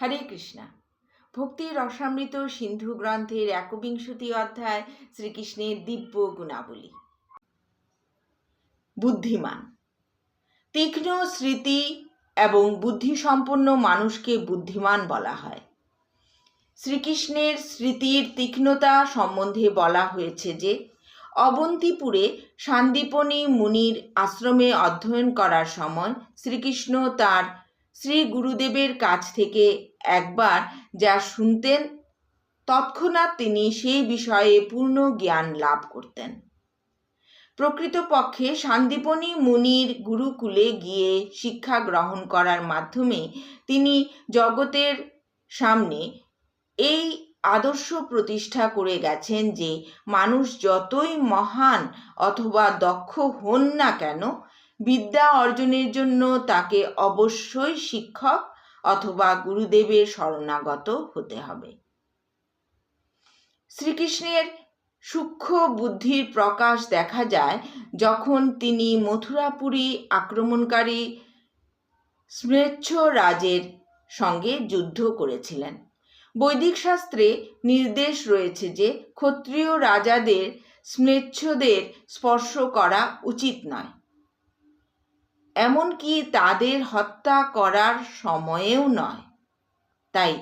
হরে কৃষ্ণা। ভক্তি রসামৃত সিন্ধু গ্রন্থের একবিংশতি অধ্যায় শ্রীকৃষ্ণের দিব্য গুণাবলী। বুদ্ধিমান। তীক্ষ্ণ স্মৃতি এবং বুদ্ধিসম্পন্ন মানুষকে বুদ্ধিমান বলা হয়। শ্রীকৃষ্ণের স্মৃতির তীক্ষ্ণতা সম্বন্ধে বলা হয়েছে যে, অবন্তিপুরে সান্দীপনী মুনির আশ্রমে অধ্যয়ন করার সময় শ্রীকৃষ্ণ তার শ্রী গুরুদেবের কাছ থেকে একবার যা শুনতেন, তৎক্ষণাৎ তিনি সেই বিষয়ে পূর্ণ জ্ঞান লাভ করতেন। প্রকৃতপক্ষে শান্তিপনী মুনির গুরুকুলে গিয়ে শিক্ষা গ্রহণ করার মাধ্যমে তিনি জগতের সামনে এই আদর্শ প্রতিষ্ঠা করে গেছেন যে মানুষ যতই মহান অথবা দক্ষ হন না কেন বিদ্যা অর্জনের জন্য তাকে অবশ্যই শিক্ষক অথবা গুরুদেবের শরণাগত হতে হবে। শ্রীকৃষ্ণের সূক্ষ্ম বুদ্ধির প্রকাশ দেখা যায় যখন তিনি মথুরাপুরী আক্রমণকারী স্ম্রেচ্ছ রাজের সঙ্গে যুদ্ধ করেছিলেন। বৈদিক শাস্ত্রে নির্দেশ রয়েছে যে ক্ষত্রিয় রাজাদের স্ম্রেচ্ছদের স্পর্শ করা উচিত নয়। এমনকি তাদের হত্যা করার সময়েও নয়। তাই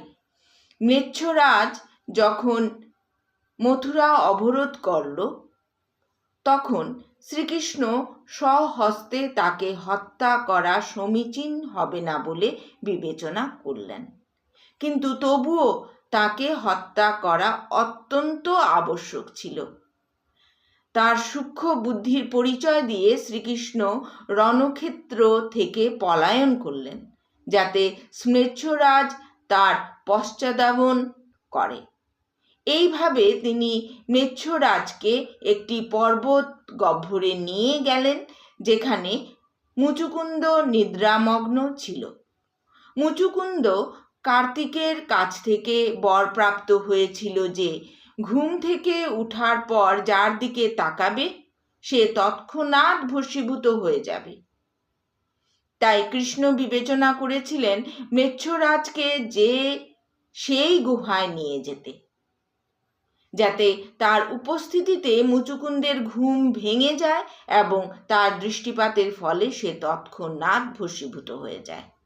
মেচ্ছরাজ যখন মথুরা অবরোধ করল, তখন শ্রীকৃষ্ণ স্বহস্তে তাকে হত্যা করা সমীচীন হবে না বলে বিবেচনা করলেন। কিন্তু তবুও তাকে হত্যা করা অত্যন্ত আবশ্যক ছিল। তার সূক্ষ্ম বুদ্ধির পরিচয় দিয়ে শ্রীকৃষ্ণ রণক্ষেত্র থেকে পলায়ন করলেন, যাতে স্ম্রেচ্ছরাজ তার পশ্চাদাবন করে। এইভাবে তিনি মেচ্ছরাজকে একটি পর্বত গহ্বরে নিয়ে গেলেন, যেখানে মুচুকুন্দ নিদ্রামগ্ন ছিল। মুচুকুন্দ কার্তিকের কাছ থেকে বরপ্রাপ্ত হয়েছিল যে ঘুম থেকে উঠার পর যার দিকে তাকাবে, সে তৎক্ষণাৎ ভস্মীভূত হয়ে যাবে। তাই কৃষ্ণ বিবেচনা করেছিলেন মেচ্ছরাজকে যে সেই গুহায় নিয়ে যেতে। যাতে তার উপস্থিতিতে মুচুকুন্দের ঘুম ভেঙে যায় এবং তার দৃষ্টিপাতের ফলে সে তৎক্ষণাৎ ভস্মীভূত হয়ে যায়।